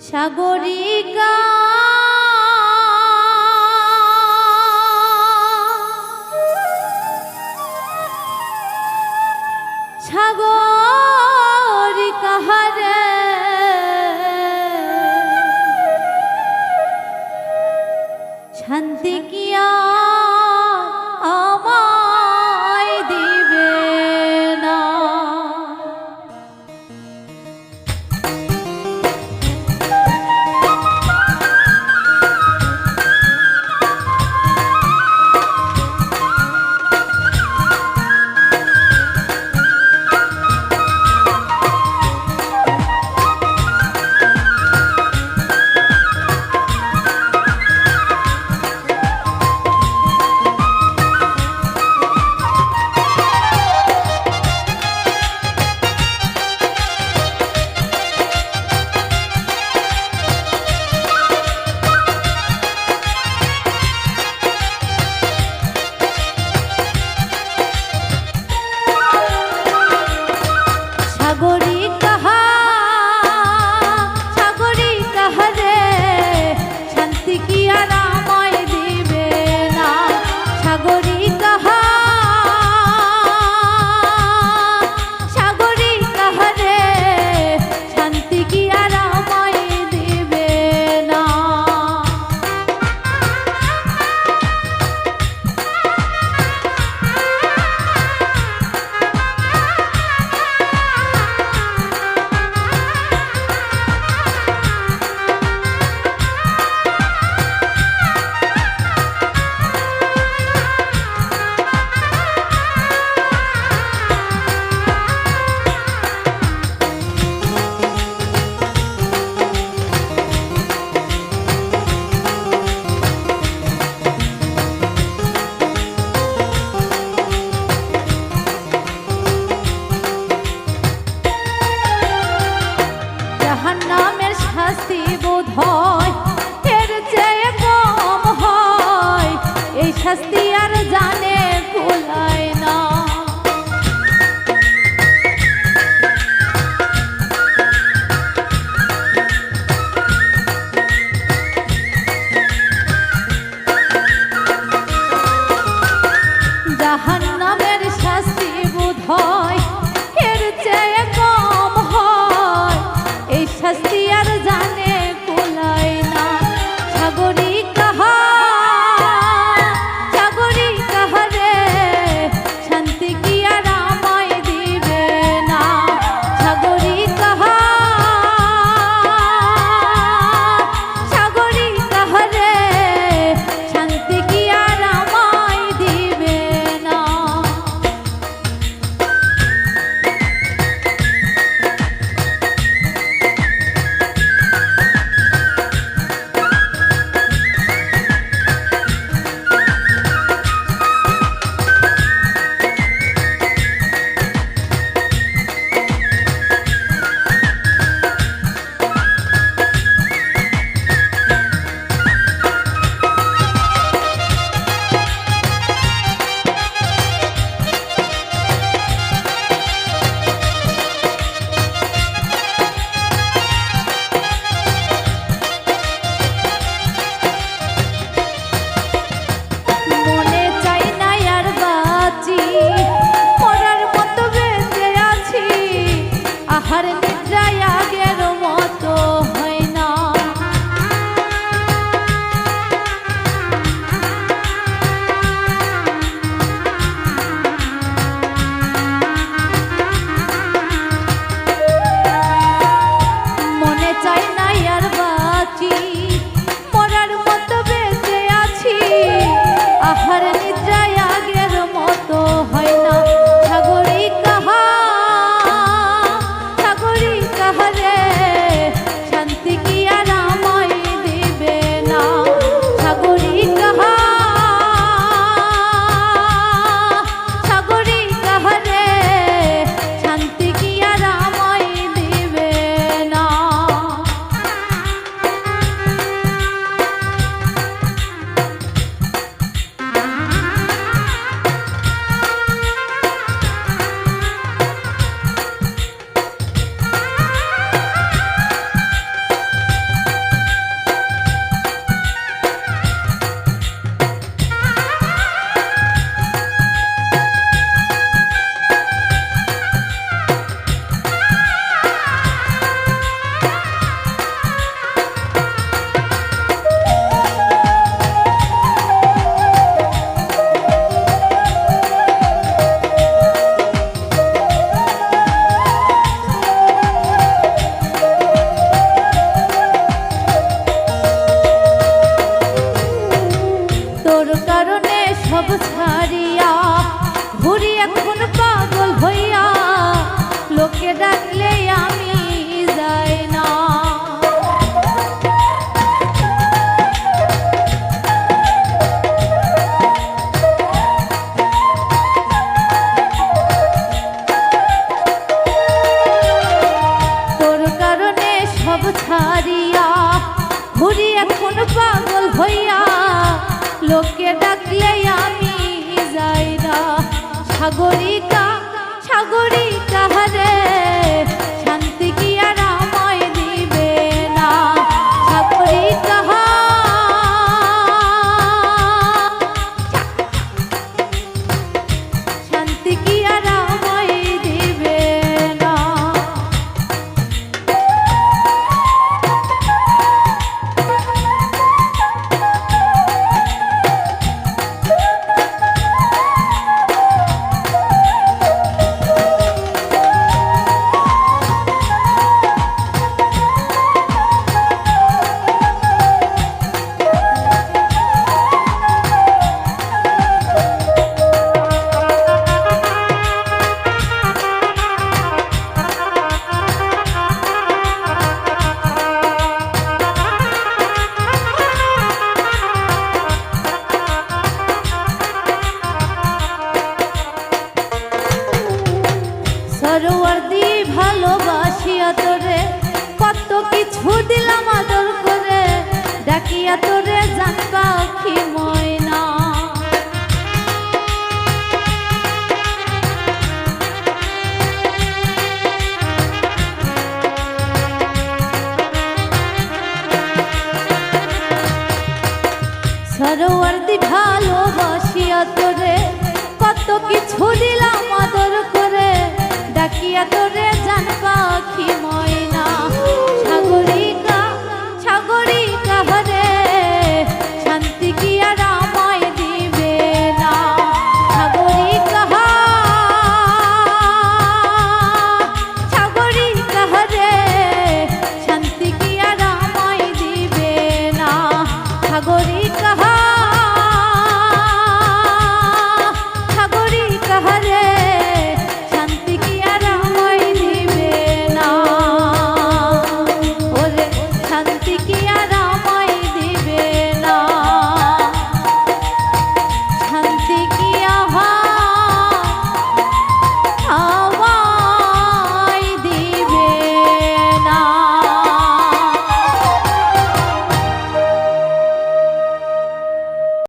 সাগরিকা তারি কিছু দিলাম আদর করে, ডাকিয়া তোরে জানবা কি ময়না। ভালো ভালোবাসিয়া তোরে, কত কিছু দিলাম আদর করে, ডাকিয়া তোরে জানবা কি সাগরী